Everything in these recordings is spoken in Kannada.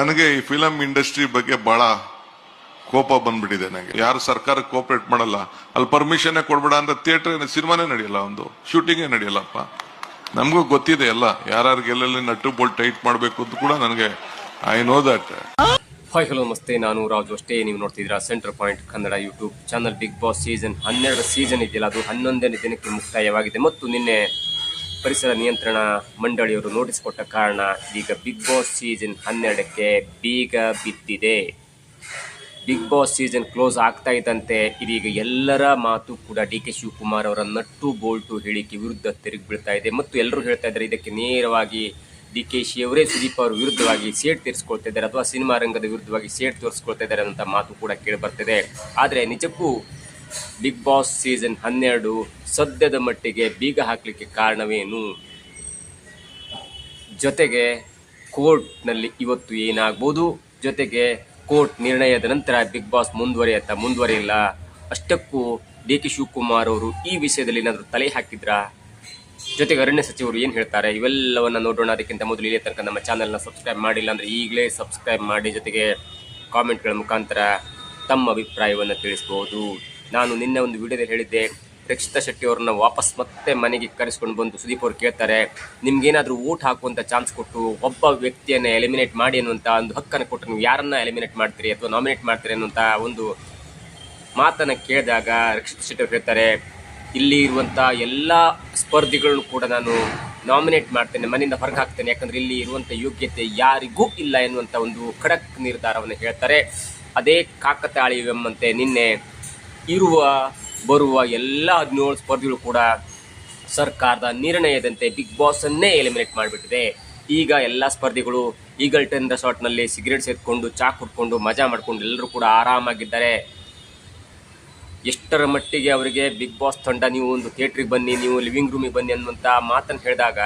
ನನಗೆ ಈ ಫಿಲಂ ಇಂಡಸ್ಟ್ರಿ ಬಗ್ಗೆ ಬಹಳ ಕೋಪ ಬಂದ್ಬಿಟ್ಟಿದೆ ನನಗೆ ಯಾರು ಸರ್ಕಾರಕ್ಕೆ ಕೋಪರೇಟ್ ಮಾಡಲ್ಲ. ಅಲ್ಲಿ ಪರ್ಮಿಷನ್ ಕೊಡ್ಬೇಡ ಅಂದ್ರೆ ಥಿಯೇಟರ್ ಸಿನಿಮಾನೇ ನಡೆಯಲ್ಲ ಒಂದು. ಶೂಟಿಂಗೇ ನಡೆಯಲ್ಲಪ್ಪ. ನಮಗೂ ಗೊತ್ತಿದೆ ಎಲ್ಲ. ಯಾರ್ಯಾರಿಗೆ ಎಲ್ಲೆಲ್ಲಿ ನಟ್ಟು ಬೋಲ್ಟ್ ಟೈಟ್ ಮಾಡಬೇಕು ಅಂತ ಕೂಡ ನನಗೆ I know that hi hello ನಮಸ್ತೆ. ನಾನು ರಾಜು ಅಷ್ಟೇ. ನೀವು ನೋಡ್ತಿದ್ದೀರಾ centre point Kannada YouTube channel Bigg Boss season ಹನ್ನೆರಡು ಸೀಸನ್ ಇದೆಯಲ್ಲ. ಅದು ಹನ್ನೊಂದನೇ ದಿನಕ್ಕೆ ಮುಕ್ತಾಯವಾಗಿದೆ. ಮತ್ತು ನಿನ್ನೆ ಪರಿಸರ ನಿಯಂತ್ರಣ ಮಂಡಳಿಯವರು ನೋಟಿಸ್ ಕೊಟ್ಟ ಕಾರಣ ಈಗ ಬಿಗ್ ಬಾಸ್ ಸೀಸನ್ ಹನ್ನೆರಡಕ್ಕೆ ಬೀಗ ಬಿದ್ದಿದೆ. ಬಿಗ್ ಬಾಸ್ ಸೀಸನ್ ಕ್ಲೋಸ್ ಆಗ್ತಾ ಇದ್ದಂತೆ ಇದೀಗ ಎಲ್ಲರ ಮಾತು ಕೂಡ ಡಿ ಕೆ ಶಿವಕುಮಾರ್ ಅವರ ನಟ್ಟು ಬೋಲ್ಟು ಹೇಳಿಕೆ ವಿರುದ್ಧ ತಿರುಗಿ ಬೀಳ್ತಾ ಇದೆ. ಮತ್ತು ಎಲ್ಲರೂ ಹೇಳ್ತಾ ಇದ್ದಾರೆ, ಇದಕ್ಕೆ ನೇರವಾಗಿ ಡಿ ಕೆ ಶಿ ಅವರೇ ಸುದೀಪ್ ಅವರ ವಿರುದ್ಧವಾಗಿ ಸೇಟ್ ತೀರಿಸ್ಕೊಳ್ತಾ ಇದ್ದಾರೆ ಅಥವಾ ಸಿನಿಮಾ ರಂಗದ ವಿರುದ್ಧವಾಗಿ ಸೇಟ್ ತೋರಿಸ್ಕೊಳ್ತಾ ಇದ್ದಾರೆ ಅಂತ ಮಾತು ಕೂಡ ಕೇಳಿ ಬರ್ತಿದೆ. ಆದರೆ ನಿಜಕ್ಕೂ ಬಿಗ್ ಬಾಸ್ ಸೀಸನ್ ಹನ್ನೆರಡು ಸದ್ಯದ ಮಟ್ಟಿಗೆ ಬೀಗ ಹಾಕಲಿಕ್ಕೆ ಕಾರಣವೇನು? ಜೊತೆಗೆ ಕೋರ್ಟ್ನಲ್ಲಿ ಇವತ್ತು ಏನಾಗ್ಬೋದು? ಜೊತೆಗೆ ಕೋರ್ಟ್ ನಿರ್ಣಯದ ನಂತರ ಬಿಗ್ ಬಾಸ್ ಮುಂದುವರಿಯತ್ತ ಮುಂದುವರಿಯಿಲ್ಲ? ಅಷ್ಟಕ್ಕೂ ಡಿ ಕೆ ಶಿವಕುಮಾರ್ ಅವರು ಈ ವಿಷಯದಲ್ಲಿ ಏನಾದರೂ ತಲೆ ಹಾಕಿದ್ರಾ? ಜೊತೆಗೆ ಅರಣ್ಯ ಸಚಿವರು ಏನು ಹೇಳ್ತಾರೆ? ಇವೆಲ್ಲವನ್ನು ನೋಡೋಣ. ಅದಕ್ಕಿಂತ ಮೊದಲು ಇಲ್ಲೇ ತನಕ ನಮ್ಮ ಚಾನಲ್ನ ಸಬ್ಸ್ಕ್ರೈಬ್ ಮಾಡಿಲ್ಲ ಅಂದರೆ ಈಗಲೇ ಸಬ್ಸ್ಕ್ರೈಬ್ ಮಾಡಿ, ಜೊತೆಗೆ ಕಾಮೆಂಟ್ಗಳ ಮುಖಾಂತರ ತಮ್ಮ ಅಭಿಪ್ರಾಯವನ್ನು ತಿಳಿಸ್ಬೋದು. ನಾನು ನಿನ್ನೆ ಒಂದು ವಿಡಿಯೋದಲ್ಲಿ ಹೇಳಿದ್ದೆ, ರಕ್ಷಿತಾ ಶೆಟ್ಟಿ ಅವ್ರನ್ನ ವಾಪಸ್ ಮತ್ತೆ ಮನೆಗೆ ಕರೆಸ್ಕೊಂಡು ಬಂದು ಸುದೀಪ್ ಅವ್ರು ಕೇಳ್ತಾರೆ, ನಿಮ್ಗೇನಾದ್ರೂ ಓಟ್ ಹಾಕುವಂತ ಚಾನ್ಸ್ ಕೊಟ್ಟು ಒಬ್ಬ ವ್ಯಕ್ತಿಯನ್ನ ಎಲಿಮಿನೇಟ್ ಮಾಡಿ ಅನ್ನುವಂತ ಒಂದು ಹಕ್ಕನ್ನು ಕೊಟ್ಟು ನೀವು ಯಾರನ್ನ ಎಲಿಮಿನೇಟ್ ಮಾಡ್ತೀರಿ ಅಥವಾ ನಾಮಿನೇಟ್ ಮಾಡ್ತೀರಿ ಅನ್ನುವಂತ ಒಂದು ಮಾತನ್ನ ಕೇಳಿದಾಗ ರಕ್ಷಿತ್ ಶೆಟ್ಟಿ ಅವ್ರು ಹೇಳ್ತಾರೆ, ಇಲ್ಲಿ ಇರುವಂತ ಎಲ್ಲ ಸ್ಪರ್ಧಿಗಳನ್ನು ಕೂಡ ನಾನು ನಾಮಿನೇಟ್ ಮಾಡ್ತೇನೆ, ಮನೆಯಿಂದ ಹೊರಗೆ ಹಾಕ್ತೇನೆ, ಯಾಕಂದ್ರೆ ಇಲ್ಲಿ ಇರುವಂತ ಯೋಗ್ಯತೆ ಯಾರಿಗೂ ಇಲ್ಲ ಎನ್ನುವಂತ ಒಂದು ಖಡಕ್ ನಿರ್ಧಾರವನ್ನು ಹೇಳ್ತಾರೆ. ಅದೇ ಕಾಕತಾಳೀಯವೆಂಬಂತೆ ನಿನ್ನೆ ಇರುವ, ಬರುವ ಎಲ್ಲ ಹದಿನೇಳು ಸ್ಪರ್ಧಿಗಳು ಕೂಡ ಸರ್ಕಾರದ ನಿರ್ಣಯದಂತೆ ಬಿಗ್ ಬಾಸನ್ನೇ ಎಲಿಮಿನೇಟ್ ಮಾಡಿಬಿಟ್ಟಿದೆ. ಈಗ ಎಲ್ಲ ಸ್ಪರ್ಧಿಗಳು ಈಗಲ್ ಟೆನ್ ರೆಸಾರ್ಟ್ನಲ್ಲಿ ಸಿಗರೇಟ್ ಸೇರ್ಕೊಂಡು ಚಾ ಕುಟ್ಕೊಂಡು ಮಜಾ ಮಾಡಿಕೊಂಡು ಎಲ್ಲರೂ ಕೂಡ ಆರಾಮಾಗಿದ್ದಾರೆ. ಎಷ್ಟರ ಮಟ್ಟಿಗೆ ಅವರಿಗೆ ಬಿಗ್ ಬಾಸ್ ತಂಡ, ನೀವು ಒಂದು ಥಿಯೇಟ್ರಿಗೆ ಬನ್ನಿ, ನೀವು ಲಿವಿಂಗ್ ರೂಮಿಗೆ ಬನ್ನಿ ಅನ್ನುವಂಥ ಮಾತನ್ನು ಹೇಳಿದಾಗ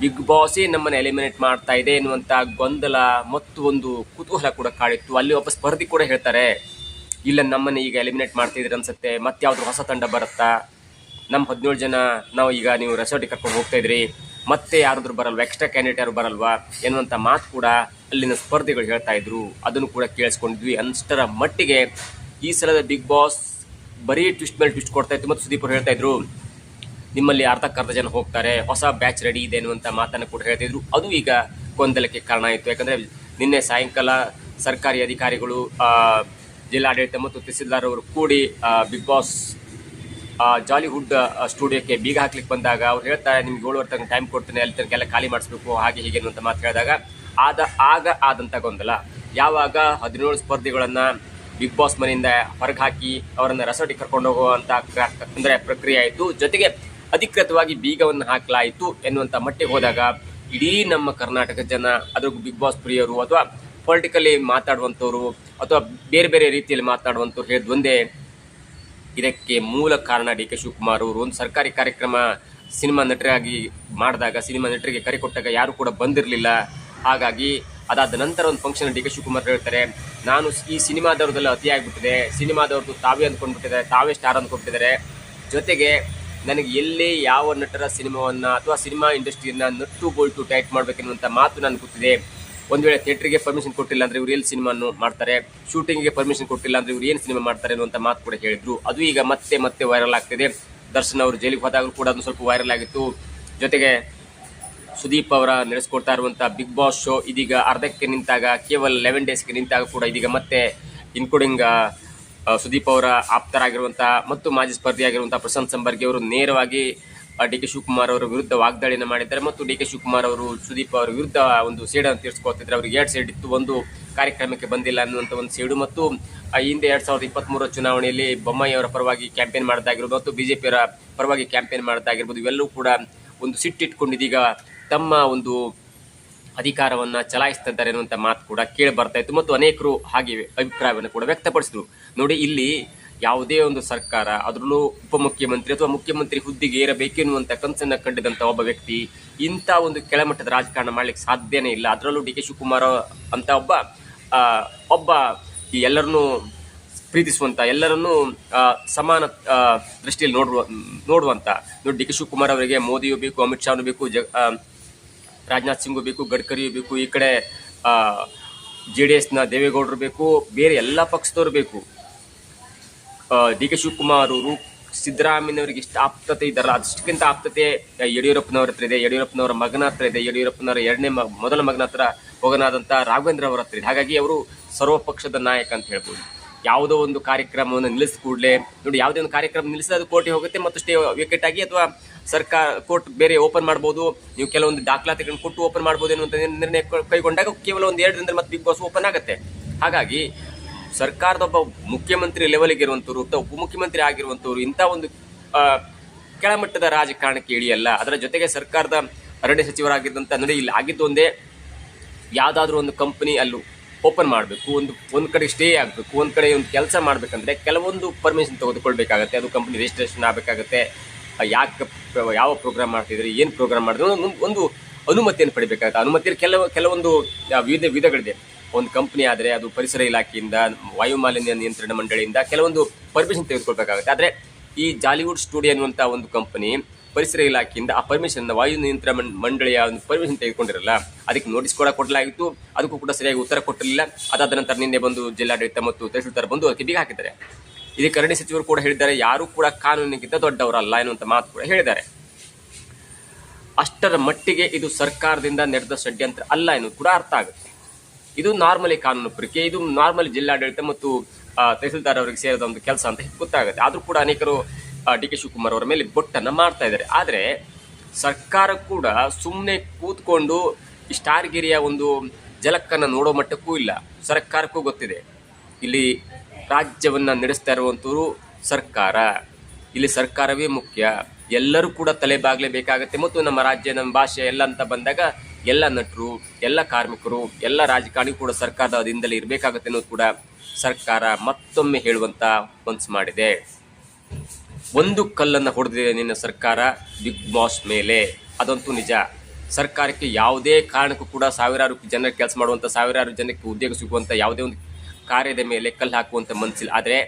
ಬಿಗ್ ಬಾಸೇ ನಮ್ಮನ್ನು ಎಲಿಮಿನೇಟ್ ಮಾಡ್ತಾ ಇದೆ ಎನ್ನುವಂಥ ಗೊಂದಲ ಮತ್ತು ಒಂದು ಕುತೂಹಲ ಕೂಡ ಕಾಡಿತ್ತು. ಅಲ್ಲಿ ಒಬ್ಬ ಸ್ಪರ್ಧಿ ಕೂಡ ಹೇಳ್ತಾರೆ ಇಲ್ಲ ನಮ್ಮನ್ನು ಈಗ ಎಲಿಮಿನೇಟ್ ಮಾಡ್ತಿದ್ರೆ ಅನ್ಸುತ್ತೆ. ಮತ್ತೆ ಯಾವ್ದು ಹೊಸ ತಂಡ ಬರುತ್ತಾ? ನಮ್ಮ ಹದಿನೇಳು ಜನ ನಾವು ಈಗ ನೀವು ರೆಸಾರ್ಟಿಗೆ ಕರ್ಕೊಂಡು ಹೋಗ್ತಾ ಇದ್ರಿ. ಮತ್ತೆ ಯಾರಾದ್ರೂ ಬರಲ್ವಾ? ಎಕ್ಸ್ಟ್ರಾ ಕ್ಯಾಂಡಿಡೇಟ್ ಯಾರು ಬರಲ್ವಾ? ಎನ್ನುವಂಥ ಮಾತು ಕೂಡ ಅಲ್ಲಿನ ಸ್ಪರ್ಧಿಗಳು ಹೇಳ್ತಾ ಇದ್ರು. ಅದನ್ನು ಕೂಡ ಕೇಳಿಸ್ಕೊಂಡಿದ್ವಿ. ಅಷ್ಟರ ಮಟ್ಟಿಗೆ ಈ ಸಲದ ಬಿಗ್ ಬಾಸ್ ಬರೀ ಟ್ವಿಸ್ಟ್ ಮೇಲೆ ಟ್ವಿಸ್ಟ್ ಕೊಡ್ತಾ ಇತ್ತು. ಮತ್ತು ಸುದೀಪ್ ಅವ್ರು ಹೇಳ್ತಾ ಇದ್ರು, ನಿಮ್ಮಲ್ಲಿ ಅರ್ಧಕ್ಕರ್ಧ ಜನ ಹೋಗ್ತಾರೆ. ಹೊಸ ಬ್ಯಾಚ್ ರೆಡಿ ಇದೆ ಅನ್ನುವಂಥ ಮಾತನ್ನು ಕೂಡ ಹೇಳ್ತಿದ್ರು ಅದು ಈಗ ಗೊಂದಲಕ್ಕೆ ಕಾರಣ ಆಯಿತು. ಯಾಕಂದರೆ ನಿನ್ನೆ ಸಾಯಂಕಾಲ ಸರ್ಕಾರಿ ಅಧಿಕಾರಿಗಳು ಜಿಲ್ಲಾಡಳಿತ ಮತ್ತು ತಹಸೀಲ್ದಾರ್ ಅವರು ಕೂಡಿ ಬಿಗ್ ಬಾಸ್ ಜಾಲಿವುಡ್ ಸ್ಟುಡಿಯೋಕ್ಕೆ ಬೀಗ ಹಾಕ್ಲಿಕ್ಕೆ ಬಂದಾಗ ಅವ್ರು ಹೇಳ್ತಾರೆ, ನಿಮ್ಗೆ ಏಳುವರೆ ತನಕ ಟೈಮ್ ಕೊಡ್ತೇನೆ, ಅಲ್ಲಿ ತನಕ ಎಲ್ಲ ಖಾಲಿ ಮಾಡಿಸ್ಬೇಕು, ಹಾಗೆ ಹೀಗೆ ಅಂತ ಮಾತು ಹೇಳಿದಾಗ ಆದ, ಆಗ ಆದಂಥ ಗೊಂದಲ. ಯಾವಾಗ ಹದಿನೇಳು ಸ್ಪರ್ಧಿಗಳನ್ನ ಬಿಗ್ ಬಾಸ್ ಮನೆಯಿಂದ ಹೊರಗೆ ಹಾಕಿ ಅವರನ್ನು ರಸೋಟಿ ಕರ್ಕೊಂಡು ಹೋಗುವಂಥ ಅಂದರೆ ಪ್ರಕ್ರಿಯೆ ಆಯಿತು. ಜೊತೆಗೆ ಅಧಿಕೃತವಾಗಿ ಬೀಗವನ್ನು ಹಾಕಲಾಯಿತು ಎನ್ನುವಂಥ ಮಟ್ಟಿಗೆ ಹೋದಾಗ ಇಡೀ ನಮ್ಮ ಕರ್ನಾಟಕ ಜನ ಅದ್ರ ಬಿಗ್ ಬಾಸ್ ಪ್ರಿಯರು ಅಥವಾ ಪೊಲಿಟಿಕಲಿ ಮಾತಾಡುವಂಥವ್ರು ಅಥವಾ ಬೇರೆ ಬೇರೆ ರೀತಿಯಲ್ಲಿ ಮಾತನಾಡುವಂಥವ್ರು ಹೇಳಿದ್ ಒಂದೇ ಇದಕ್ಕೆ ಮೂಲ ಕಾರಣ ಡಿ ಕೆ ಶಿವಕುಮಾರ್ ಅವರು. ಒಂದು ಸರ್ಕಾರಿ ಕಾರ್ಯಕ್ರಮ ಸಿನಿಮಾ ನಟರಾಗಿ ಮಾಡಿದಾಗ, ಸಿನಿಮಾ ನಟರಿಗೆ ಕರೆ ಕೊಟ್ಟಾಗ ಯಾರು ಕೂಡ ಬಂದಿರಲಿಲ್ಲ. ಹಾಗಾಗಿ ಅದಾದ ನಂತರ ಒಂದು ಫಂಕ್ಷನ್ ಡಿ ಕೆ ಶಿವಕುಮಾರ್ ಹೇಳ್ತಾರೆ, ನಾನು ಈ ಸಿನಿಮಾದವ್ರದ್ದೆಲ್ಲ ಅತಿಯಾಗಿಬಿಟ್ಟಿದೆ ಸಿನಿಮಾದವ್ರದ್ದು ತಾವೇ ಅಂದ್ಕೊಂಡ್ಬಿಟ್ಟಿದ್ದಾರೆ, ತಾವೇ ಸ್ಟಾರ್ ಅಂದ್ಕೊಂಡ್ಬಿಟ್ಟಿದ್ದಾರೆ. ಜೊತೆಗೆ ನನಗೆ ಎಲ್ಲಿ ಯಾವ ನಟರ ಸಿನಿಮಾವನ್ನು ಅಥವಾ ಸಿನಿಮಾ ಇಂಡಸ್ಟ್ರಿಯನ್ನು ನಟ್ಟು ಬೋಲ್ಟು ಟೈಟ್ ಮಾಡಬೇಕೆನ್ನುವಂಥ ಮಾತು ನನಗೆ ಗೊತ್ತಿದೆ. ಒಂದು ವೇಳೆ ಥಿಯೇಟ್ರಿಗೆ ಪರ್ಮಿಷನ್ ಕೊಟ್ಟಿಲ್ಲ ಅಂದ್ರೆ ಇವ್ರು ಏನ್ ಸಿನಿಮಾನು ಮಾಡ್ತಾರೆ? ಶೂಟಿಂಗ್ಗೆ ಪರ್ಮಿಷನ್ ಕೊಟ್ಟಿಲ್ಲ ಅಂದ್ರೆ ಇವ್ರು ಏನು ಸಿನಿಮಾ ಮಾಡ್ತಾರೆ ಅನ್ನುವಂಥ ಮಾತು ಕೂಡ ಹೇಳಿದ್ರು. ಅದು ಈಗ ಮತ್ತೆ ಮತ್ತೆ ವೈರಲ್ ಆಗ್ತಿದೆ. ದರ್ಶನ್ ಅವರು ಜೈಲಿಗೆ ಹೋದಾಗಲೂ ಕೂಡ ಅದು ಸ್ವಲ್ಪ ವೈರಲ್ ಆಗಿತ್ತು. ಜೊತೆಗೆ ಸುದೀಪ್ ಅವರ ನಡೆಸ್ಕೊಡ್ತಾ ಇರುವಂತಹ ಬಿಗ್ ಬಾಸ್ ಶೋ ಇದೀಗ ಅರ್ಧಕ್ಕೆ ನಿಂತಾಗ, ಕೇವಲ ಲೆವೆನ್ ಡೇಸ್ಗೆ ನಿಂತಾಗ ಕೂಡ ಇದೀಗ ಮತ್ತೆ ಇನ್ಕ್ಲೂಡಿಂಗ್ ಸುದೀಪ್ ಅವರ ಆಪ್ತರಾಗಿರುವಂತಹ ಮತ್ತು ಮಾಜಿ ಸ್ಪರ್ಧಿಯಾಗಿರುವಂತಹ ಪ್ರಶಾಂತ್ ಸಂಬರ್ಗಿ ಅವರು ನೇರವಾಗಿ ಡಿ ಕೆ ಶಿವಕುಮಾರ್ ಅವರ ವಿರುದ್ಧ ವಾಗ್ದಾಳಿಯನ್ನು ಮಾಡಿದ್ದಾರೆ ಮತ್ತು ಡಿ ಕೆ ಶಿವಕುಮಾರ್ ಅವರು, ಸುದೀಪ್ ಅವರ ವಿರುದ್ಧ ಒಂದು ಸೇಡನ್ನು ತೀರಿಸ್ಕೊಳ್ತಿದ್ರೆ ಅವರಿಗೆ ಎರಡು ಸೇಡ್ ಇತ್ತು. ಒಂದು ಕಾರ್ಯಕ್ರಮಕ್ಕೆ ಬಂದಿಲ್ಲ ಅನ್ನುವಂಥ ಒಂದು ಸೇಡು ಮತ್ತು ಹಿಂದೆ ಎರಡು ಸಾವಿರದ ಇಪ್ಪತ್ತ್ಮೂರ ಚುನಾವಣೆಯಲ್ಲಿ ಬೊಮ್ಮಾಯಿ ಅವರ ಪರವಾಗಿ ಕ್ಯಾಂಪೇನ್ ಮಾಡೋದಾಗಿರ್ಬೋದು ಮತ್ತು ಬಿ ಜೆ ಪಿಯವರ ಪರವಾಗಿ ಕ್ಯಾಂಪೇನ್ ಮಾಡೋದಾಗಿರ್ಬೋದು. ಇವೆಲ್ಲವೂ ಕೂಡ ಒಂದು ಸಿಟ್ಟಿಟ್ಕೊಂಡಿದ್ದೀಗ ತಮ್ಮ ಒಂದು ಅಧಿಕಾರವನ್ನ ಚಲಾಯಿಸ್ತಿದ್ದಾರೆ ಅನ್ನುವಂಥ ಮಾತು ಕೂಡ ಕೇಳಿ ಬರ್ತಾ ಇತ್ತು. ಮತ್ತು ಅನೇಕರು ಹಾಗೆ ಅಭಿಪ್ರಾಯವನ್ನು ಕೂಡ ವ್ಯಕ್ತಪಡಿಸಿದರು. ನೋಡಿ, ಇಲ್ಲಿ ಯಾವುದೇ ಒಂದು ಸರ್ಕಾರ, ಅದರಲ್ಲೂ ಉಪಮುಖ್ಯಮಂತ್ರಿ ಅಥವಾ ಮುಖ್ಯಮಂತ್ರಿ ಹುದ್ದೆಗೆ ಏರಬೇಕೆನ್ನುವಂಥ ಕನಸನ್ನು ಕಂಡಿದಂಥ ಒಬ್ಬ ವ್ಯಕ್ತಿ, ಇಂಥ ಒಂದು ಕೆಳಮಟ್ಟದ ರಾಜಕಾರಣ ಮಾಡ್ಲಿಕ್ಕೆ ಸಾಧ್ಯನೇ ಇಲ್ಲ. ಅದರಲ್ಲೂ ಡಿ ಕೆ ಶಿವಕುಮಾರ್ ಅಂತ ಒಬ್ಬ ಒಬ್ಬ ಈ ಎಲ್ಲರನ್ನೂ ಪ್ರೀತಿಸುವಂತ, ಎಲ್ಲರನ್ನೂ ಸಮಾನ ದೃಷ್ಟಿಯಲ್ಲಿ ನೋಡುವ, ನೋಡುವಂತ, ನೋಡಿ ಡಿ ಕೆ ಶಿವಕುಮಾರ್ ಅವರಿಗೆ ಮೋದಿಯೂ ಬೇಕು, ಅಮಿತ್ ಶಾನು ಬೇಕು, ಜ ರಾಜನಾಥ್ ಸಿಂಗು ಬೇಕು, ಗಡ್ಕರಿಯೂ ಬೇಕು, ಈ ಕಡೆ ಜೆ ಡಿ ಎಸ್ನ ದೇವೇಗೌಡರು ಬೇಕು, ಬೇರೆ ಎಲ್ಲ ಪಕ್ಷದವರು ಬೇಕು. ಡಿ ಕೆ ಶಿವಕುಮಾರ್ ಅವರು ಸಿದ್ದರಾಮಯ್ಯನವರಿಗೆ ಇಷ್ಟು ಆಪ್ತತೆ ಇದ್ದಾರಲ್ಲ ಅದಷ್ಟಕ್ಕಿಂತ ಆಪ್ತತೆ ಯಡಿಯೂರಪ್ಪನವ್ರ ಹತ್ರ ಇದೆ. ಯಡಿಯೂರಪ್ಪನವರ ಮಗನ ಹತ್ರ ಇದೆ. ಯಡಿಯೂರಪ್ಪನವರ ಎರಡನೇ ಮೊದಲ ಮಗನ ಹತ್ರ ಹೋಗನಾದಂಥ ರಾಘವೇಂದ್ರ ಅವರ ಹತ್ರ ಇದೆ. ಹಾಗಾಗಿ ಅವರು ಸರ್ವಪಕ್ಷದ ನಾಯಕ ಅಂತ ಹೇಳ್ಬೋದು. ಯಾವುದೋ ಒಂದು ಕಾರ್ಯಕ್ರಮವನ್ನು ನಿಲ್ಲಿಸ್ ಕೂಡಲೇ, ನೋಡಿ, ಯಾವುದೇ ಒಂದು ಕಾರ್ಯಕ್ರಮ ನಿಲ್ಲಿಸಿದ್ರೆ ಅದು ಕೋರ್ಟಿಗೆ ಹೋಗುತ್ತೆ ಮತ್ತು ಸ್ಟೇ ವಿಕೆಟ್ ಆಗಿ ಅಥವಾ ಸರ್ಕಾರ, ಕೋರ್ಟ್ ಬೇರೆ ಓಪನ್ ಮಾಡ್ಬೋದು. ನೀವು ಕೆಲವೊಂದು ದಾಖಲಾತಿಗಳನ್ನು ಕೊಟ್ಟು ಓಪನ್ ಮಾಡ್ಬೋದು ಅನ್ನುವಂಥ ನಿರ್ಣಯ ಕೈಗೊಂಡಾಗ ಕೇವಲ ಒಂದು ಎರಡರಿಂದ ಮತ್ತೆ ಬಿಗ್ ಬಾಸ್ ಓಪನ್ ಆಗುತ್ತೆ. ಹಾಗಾಗಿ ಸರ್ಕಾರದ ಒಬ್ಬ ಮುಖ್ಯಮಂತ್ರಿ ಲೆವೆಲ್ಗೆ ಇರುವಂಥವ್ರು ಅಥವಾ ಉಪಮುಖ್ಯಮಂತ್ರಿ ಆಗಿರುವಂಥವ್ರು ಇಂಥ ಒಂದು ಕೆಳಮಟ್ಟದ ರಾಜಕಾರಣಕ್ಕೆ ಇಳಿಯಲ್ಲ. ಅದರ ಜೊತೆಗೆ ಸರ್ಕಾರದ ಅರಣ್ಯ ಸಚಿವರಾಗಿದ್ದಂಥ ನೋಡಿ ಇಲ್ಲಿ ಆಗಿದ್ದು ಒಂದೇ, ಯಾವುದಾದ್ರೂ ಒಂದು ಕಂಪನಿ ಅಲ್ಲೂ ಓಪನ್ ಮಾಡಬೇಕು, ಒಂದು ಒಂದು ಕಡೆ ಸ್ಟೇ ಆಗಬೇಕು, ಒಂದು ಕಡೆ ಒಂದು ಕೆಲಸ ಮಾಡಬೇಕಂದ್ರೆ ಕೆಲವೊಂದು ಪರ್ಮಿಷನ್ ತೆಗೆದುಕೊಳ್ಬೇಕಾಗತ್ತೆ. ಅದು ಕಂಪನಿ ರಿಜಿಸ್ಟ್ರೇಷನ್ ಆಗಬೇಕಾಗತ್ತೆ. ಯಾಕೆ ಯಾವ ಪ್ರೋಗ್ರಾಮ್ ಮಾಡ್ತಿದ್ರಿ, ಏನು ಪ್ರೋಗ್ರಾಮ್ ಮಾಡಿದ್ರು, ಒಂದು ಅನುಮತಿಯನ್ನು ಪಡಿಬೇಕಾಗುತ್ತೆ. ಅನುಮತಿ ಕೆಲವು, ಕೆಲವೊಂದು ವಿವಿಧ ವಿಧಗಳಿದೆ. ಒಂದು ಕಂಪ್ನಿ ಆದರೆ ಅದು ಪರಿಸರ ಇಲಾಖೆಯಿಂದ ವಾಯು ಮಾಲಿನ್ಯ ನಿಯಂತ್ರಣ ಮಂಡಳಿಯಿಂದ ಕೆಲವೊಂದು ಪರ್ಮಿಷನ್ ತೆಗೆದುಕೊಳ್ಬೇಕಾಗುತ್ತೆ. ಆದರೆ ಈ ಜಾಲಿವುಡ್ ಸ್ಟುಡಿಯೋ ಅನ್ನುವಂಥ ಒಂದು ಕಂಪನಿ ಪರಿಸರ ಇಲಾಖೆಯಿಂದ ಆ ಪರ್ಮಿಷನ್ ವಾಯು ನಿಯಂತ್ರಣ ಮಂಡಳಿಯ ಒಂದು ಪರ್ಮಿಷನ್ ತೆಗೆದುಕೊಂಡಿರಲ್ಲ, ಅದಕ್ಕೆ ನೋಟಿಸ್ ಕೂಡ ಕೊಡಲಾಗಿತ್ತು. ಅದಕ್ಕೂ ಕೂಡ ಸರಿಯಾಗಿ ಉತ್ತರ ಕೊಟ್ಟಿರಲಿಲ್ಲ. ಅದಾದ ನಂತರ ನಿನ್ನೆ ಬಂದು ಜಿಲ್ಲಾಡಳಿತ ಮತ್ತು ತಹಶೀಲ್ದಾರ್ ಬಂದು ಅದಕ್ಕೆ ಬೀಗ ಹಾಕಿದ್ದಾರೆ. ಇದಕ್ಕೆ ಅರಣ್ಯ ಸಚಿವರು ಕೂಡ ಹೇಳಿದ್ದಾರೆ, ಯಾರೂ ಕೂಡ ಕಾನೂನಿಗಿಂತ ದೊಡ್ಡವರಲ್ಲ ಎನ್ನುವಂಥ ಮಾತು ಕೂಡ ಹೇಳಿದ್ದಾರೆ. ಅಷ್ಟರ ಮಟ್ಟಿಗೆ ಇದು ಸರ್ಕಾರದಿಂದ ನಡೆದ ಷಡ್ಯಂತ್ರ ಅಲ್ಲ ಎನ್ನುವುದು ಕೂಡ ಅರ್ಥ ಆಗುತ್ತೆ. ಇದು ನಾರ್ಮಲಿ ಕಾನೂನು ಪ್ರಕ್ರಿಯೆ ಇದು ನಾರ್ಮಲಿ ಜಿಲ್ಲಾಡಳಿತ ಮತ್ತು ತಹಸೀಲ್ದಾರ್ ಅವರಿಗೆ ಸೇರಿದ ಒಂದು ಕೆಲಸ ಅಂತ ಗೊತ್ತಾಗುತ್ತೆ. ಆದರೂ ಕೂಡ ಅನೇಕರು ಡಿ ಕೆ ಶಿವಕುಮಾರ್ ಅವರ ಮೇಲೆ ಬೊಟ್ಟನ್ನು ಮಾಡ್ತಾ ಇದ್ದಾರೆ. ಆದರೆ ಸರ್ಕಾರ ಕೂಡ ಸುಮ್ಮನೆ ಕೂತ್ಕೊಂಡು ಈ ಸ್ಟಾರ್ಗಿರಿಯ ಒಂದು ಜಲಕ್ಕನ್ನು ನೋಡೋ ಮಟ್ಟಕ್ಕೂ ಇಲ್ಲ. ಸರ್ಕಾರಕ್ಕೂ ಗೊತ್ತಿದೆ. ಇಲ್ಲಿ ರಾಜ್ಯವನ್ನು ನಡೆಸ್ತಾ ಇರುವಂಥವ್ರು ಸರ್ಕಾರ. ಇಲ್ಲಿ ಸರ್ಕಾರವೇ ಮುಖ್ಯ. ಎಲ್ಲರೂ ಕೂಡ ತಲೆ ಬಾಗಲೇಬೇಕಾಗತ್ತೆ ಮತ್ತು ನಮ್ಮ ರಾಜ್ಯ, ನಮ್ಮ ಭಾಷೆ ಎಲ್ಲ ಅಂತ ಬಂದಾಗ ಎಲ್ಲ ನಟರು, ಎಲ್ಲ ಕಾರ್ಮಿಕರು, ಎಲ್ಲ ರಾಜಕಾರಣಿ ಕೂಡ ಸರ್ಕಾರದ ದಿನದಲ್ಲಿ ಇರಬೇಕಾಗುತ್ತೆ ಅನ್ನೋದು ಕೂಡ ಸರ್ಕಾರ ಮತ್ತೊಮ್ಮೆ ಹೇಳುವಂತ ಮನಸ್ಸು ಮಾಡಿದೆ. ಒಂದು ಕಲ್ಲನ್ನು ಹೊಡೆದಿದೆ ನಿನ್ನ ಸರ್ಕಾರ, ಬಿಗ್ ಬಾಸ್ ಮೇಲೆ. ಅದಂತೂ ನಿಜ. ಸರ್ಕಾರಕ್ಕೆ ಯಾವುದೇ ಕಾರಣಕ್ಕೂ ಕೂಡ ಸಾವಿರಾರು ಜನ ಕೆಲಸ ಮಾಡುವಂಥ ಸಾವಿರಾರು ಜನಕ್ಕೆ ಉದ್ಯೋಗ ಸಿಗುವಂಥ ಯಾವುದೇ ಒಂದು ಕಾರ್ಯದ ಮೇಲೆ ಕಲ್ಲು ಹಾಕುವಂಥ ಮನಸ್ಸಿಲ್ಲ ಆದರೆ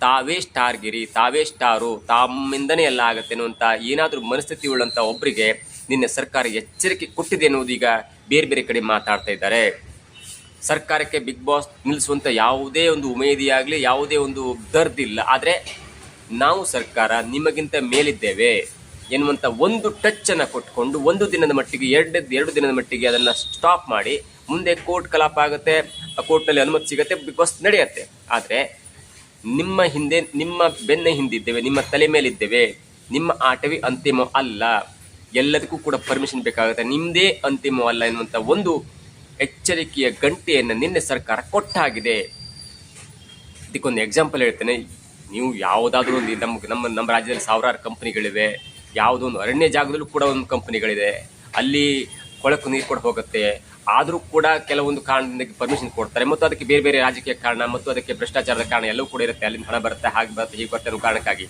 ತಾವೇ ಸ್ಟಾರ್ಗಿರಿ, ತಾವೇ ಸ್ಟಾರು, ತಮ್ಮಿಂದನೇ ಎಲ್ಲ ಆಗುತ್ತೆ ಅನ್ನುವಂಥ ಏನಾದರೂ ಮನಸ್ಥಿತಿ ಉಳ್ಳಂಥ ಒಬ್ಬರಿಗೆ ನಿನ್ನೆ ಸರ್ಕಾರ ಎಚ್ಚರಿಕೆ ಕೊಟ್ಟಿದೆ ಎನ್ನುವುದು ಈಗ ಬೇರೆ ಬೇರೆ ಕಡೆ ಮಾತಾಡ್ತಾ ಇದ್ದಾರೆ. ಸರ್ಕಾರಕ್ಕೆ ಬಿಗ್ ಬಾಸ್ ನಿಲ್ಲಿಸುವಂಥ ಯಾವುದೇ ಒಂದು ಉಮೇದಿಯಾಗಲಿ, ಯಾವುದೇ ಒಂದು ದರ್ದಿಲ್ಲ. ಆದರೆ ನಾವು ಸರ್ಕಾರ ನಿಮಗಿಂತ ಮೇಲಿದ್ದೇವೆ ಎನ್ನುವಂಥ ಒಂದು ಟಚ್ಚನ್ನು ಕೊಟ್ಕೊಂಡು ಒಂದು ದಿನದ ಮಟ್ಟಿಗೆ, ಎರಡು ಎರಡು ದಿನದ ಮಟ್ಟಿಗೆ ಅದನ್ನು ಸ್ಟಾಪ್ ಮಾಡಿ ಮುಂದೆ ಕೋರ್ಟ್ ಕಲಾಪ ಆಗುತ್ತೆ, ಆ ಕೋರ್ಟ್ನಲ್ಲಿ ಅನುಮತಿ ಸಿಗುತ್ತೆ ಬಿಗ್ ಬಾಸ್ ನಡೆಯುತ್ತೆ. ಆದರೆ ನಿಮ್ಮ ಹಿಂದೆ, ನಿಮ್ಮ ಬೆನ್ನ ಹಿಂದಿದ್ದೇವೆ, ನಿಮ್ಮ ತಲೆ ಮೇಲಿದ್ದೇವೆ, ನಿಮ್ಮ ಆಟವೇ ಅಂತಿಮ ಅಲ್ಲ. ಎಲ್ಲದಕ್ಕೂ ಕೂಡ ಪರ್ಮಿಷನ್ ಬೇಕಾಗುತ್ತೆ. ನಿಮ್ಮದೇ ಅಂತಿಮವಲ್ಲ ಎನ್ನುವಂಥ ಒಂದು ಎಚ್ಚರಿಕೆಯ ಗಂಟೆಯನ್ನು ನಿನ್ನೆ ಸರ್ಕಾರ ಕೊಟ್ಟಾಗಿದೆ. ಇದಕ್ಕೊಂದು ಎಕ್ಸಾಂಪಲ್ ಹೇಳ್ತೇನೆ. ನೀವು ಯಾವುದಾದ್ರೂ ಒಂದು ನಮ್ಮ ನಮ್ಮ ನಮ್ಮ ರಾಜ್ಯದಲ್ಲಿ ಸಾವಿರಾರು ಕಂಪ್ನಿಗಳಿವೆ. ಯಾವುದೋ ಒಂದು ಅರಣ್ಯ ಜಾಗದಲ್ಲೂ ಕೂಡ ಒಂದು ಕಂಪ್ನಿಗಳಿದೆ. ಅಲ್ಲಿ ಕೊಳಕು ನೀರು ಕೂಡ ಹೋಗುತ್ತೆ. ಆದರೂ ಕೂಡ ಕೆಲವೊಂದು ಕಾರಣದಿಂದ ಪರ್ಮಿಷನ್ ಕೊಡ್ತಾರೆ. ಮತ್ತು ಅದಕ್ಕೆ ಬೇರೆ ಬೇರೆ ರಾಜಕೀಯ ಕಾರಣ, ಮತ್ತು ಅದಕ್ಕೆ ಭ್ರಷ್ಟಾಚಾರದ ಕಾರಣ ಎಲ್ಲವೂ ಕೂಡ ಇರುತ್ತೆ. ಅಲ್ಲಿಂದ ಹಣ ಬರುತ್ತೆ, ಹಾಗೆ ಬರುತ್ತೆ, ಹೀಗೆ ಅನ್ನೋ ಕಾರಣಕ್ಕಾಗಿ.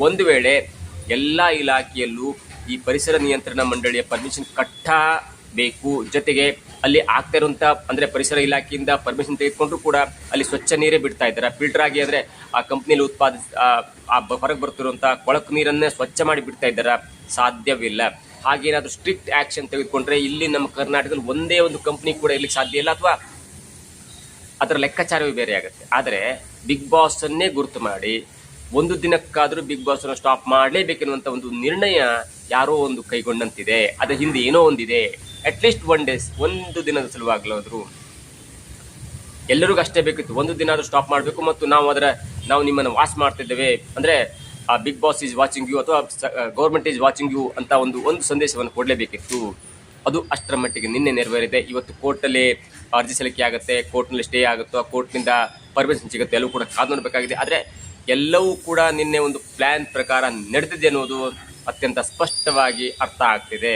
ಒಂದು ವೇಳೆ ಎಲ್ಲ ಇಲಾಖೆಯಲ್ಲೂ ಈ ಪರಿಸರ ನಿಯಂತ್ರಣ ಮಂಡಳಿಯ ಪರ್ಮಿಷನ್ ಕಟ್ಟಬೇಕು. ಜೊತೆಗೆ ಅಲ್ಲಿ ಆಗ್ತಾ ಇರುವಂತ, ಅಂದ್ರೆ ಪರಿಸರ ಇಲಾಖೆಯಿಂದ ಪರ್ಮಿಷನ್ ತೆಗೆದುಕೊಂಡ್ರು ಕೂಡ ಅಲ್ಲಿ ಸ್ವಚ್ಛ ನೀರೇ ಬಿಡ್ತಾ ಇದ್ದಾರೆ. ಫಿಲ್ಟರ್ ಆಗಿ ಅಂದ್ರೆ ಆ ಕಂಪ್ನಿಯಲ್ಲಿ ಉತ್ಪಾದಿಸ, ಆ ಹೊರಗೆ ಬರ್ತಿರುವಂತ ಕೊಳಕು ನೀರನ್ನೇ ಸ್ವಚ್ಛ ಮಾಡಿ ಬಿಡ್ತಾ ಇದ್ದಾರೆ? ಸಾಧ್ಯವಿಲ್ಲ. ಹಾಗೇನಾದ್ರೂ ಸ್ಟ್ರಿಕ್ಟ್ ಆಕ್ಷನ್ ತೆಗೆದುಕೊಂಡ್ರೆ ಇಲ್ಲಿ ನಮ್ಮ ಕರ್ನಾಟಕದಲ್ಲಿ ಒಂದೇ ಒಂದು ಕಂಪ್ನಿ ಕೂಡ ಇಲ್ಲಿ ಸಾಧ್ಯ ಇಲ್ಲ, ಅಥವಾ ಅದರ ಲೆಕ್ಕಾಚಾರವೇ ಬೇರೆ ಆಗುತ್ತೆ. ಆದರೆ ಬಿಗ್ ಬಾಸ್ ಅನ್ನೇ ಗುರುತು ಮಾಡಿ, ಒಂದು ದಿನಕ್ಕಾದರೂ ಬಿಗ್ ಬಾಸ್ ಅನ್ನು ಸ್ಟಾಪ್ ಮಾಡಲೇಬೇಕೆನ್ನುವಂತ ಒಂದು ನಿರ್ಣಯ ಯಾರೋ ಒಂದು ಕೈಗೊಂಡಂತಿದೆ ಅದರ ಹಿಂದೆ ಏನೋ ಒಂದಿದೆ. ಅಟ್ಲೀಸ್ಟ್ ಒನ್ ಡೇಸ್ ಒಂದು ದಿನದ ಸಲುವಾಗ್ಲಾದ್ರು ಎಲ್ಲರಿಗೂ ಅಷ್ಟೇ ಬೇಕಿತ್ತು. ಒಂದು ದಿನ ಆದರೂ ಸ್ಟಾಪ್ ಮಾಡಬೇಕು ಮತ್ತು ನಾವು ಅದರ, ನಾವು ನಿಮ್ಮನ್ನು ವಾಚ್ ಮಾಡ್ತಿದ್ದೇವೆ. ಅಂದ್ರೆ, ಆ Bigg Boss is watching you ಅಥವಾ ಗೌರ್ಮೆಂಟ್ ಈಸ್ ವಾಚಿಂಗ್ ಯು ಅಂತ ಒಂದು ಒಂದು ಸಂದೇಶವನ್ನು ಕೊಡಲೇಬೇಕಿತ್ತು. ಅದು ಅಷ್ಟರ ಮಟ್ಟಿಗೆ ನಿನ್ನೆ ನೆರವೇರಿದೆ. ಇವತ್ತು ಕೋರ್ಟಲ್ಲಿ ಅರ್ಜಿ ಸಲ್ಲಿಕೆ ಆಗುತ್ತೆ, ಕೋರ್ಟ್ನಲ್ಲಿ ಸ್ಟೇ ಆಗುತ್ತೋ ಕೋರ್ಟ್ನಿಂದ ಪರ್ಮಿಷನ್ ಸಿಗುತ್ತೆ ಎಲ್ಲವೂ ಕೂಡ ಕಾದು ನೋಡಬೇಕಾಗಿದೆ. ಆದರೆ, ಎಲ್ಲವೂ ಕೂಡ ನಿನ್ನೆ ಒಂದು ಪ್ಲಾನ್ ಪ್ರಕಾರ ನಡೆದಿದೆ ಅನ್ನೋದು ಅತ್ಯಂತ ಸ್ಪಷ್ಟವಾಗಿ ಅರ್ಥ ಆಗ್ತಿದೆ.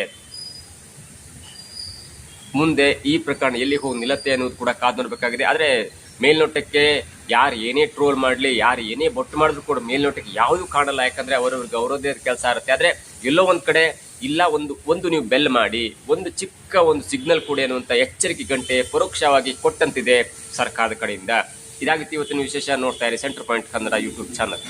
ಮುಂದೆ ಈ ಪ್ರಕರಣ ಎಲ್ಲಿ ಹೋಗಿ ನಿಲ್ಲತ್ತೆ ಅನ್ನೋದು ಕೂಡ ಕಾದು ನೋಡಬೇಕಾಗಿದೆ. ಆದರೆ ಮೇಲ್ನೋಟಕ್ಕೆ ಯಾರು ಏನೇ ಟ್ರೋಲ್ ಮಾಡಲಿ, ಯಾರು ಏನೇ ಬೊಟ್ಟು ಮಾಡಿದ್ರು ಕೂಡ ಮೇಲ್ನೋಟಕ್ಕೆ ಯಾವುದೂ ಕಾಣಲ್ಲ. ಯಾಕಂದ್ರೆ ಅವರವ್ರಿಗೆ ಅವರದ್ದೇ ಕೆಲಸ ಇರುತ್ತೆ ಆದರೆ ಎಲ್ಲೋ ಒಂದು ಕಡೆ ಇಲ್ಲ, ಒಂದು ಒಂದು ನೀವು ಬೆಲ್ ಮಾಡಿ, ಒಂದು ಚಿಕ್ಕ ಒಂದು ಸಿಗ್ನಲ್ ಕೂಡ ಅನ್ನುವಂಥ ಎಚ್ಚರಿಕೆ ಗಂಟೆ ಪರೋಕ್ಷವಾಗಿ ಕೊಟ್ಟಂತಿದೆ ಸರ್ಕಾರದ ಕಡೆಯಿಂದ. ಇದಾಗಿತ್ತು ಇವತ್ತಿನ ವಿಶೇಷ ನೋಡ್ತಾ ಇರಿ Centre Point Kannada YouTube channel.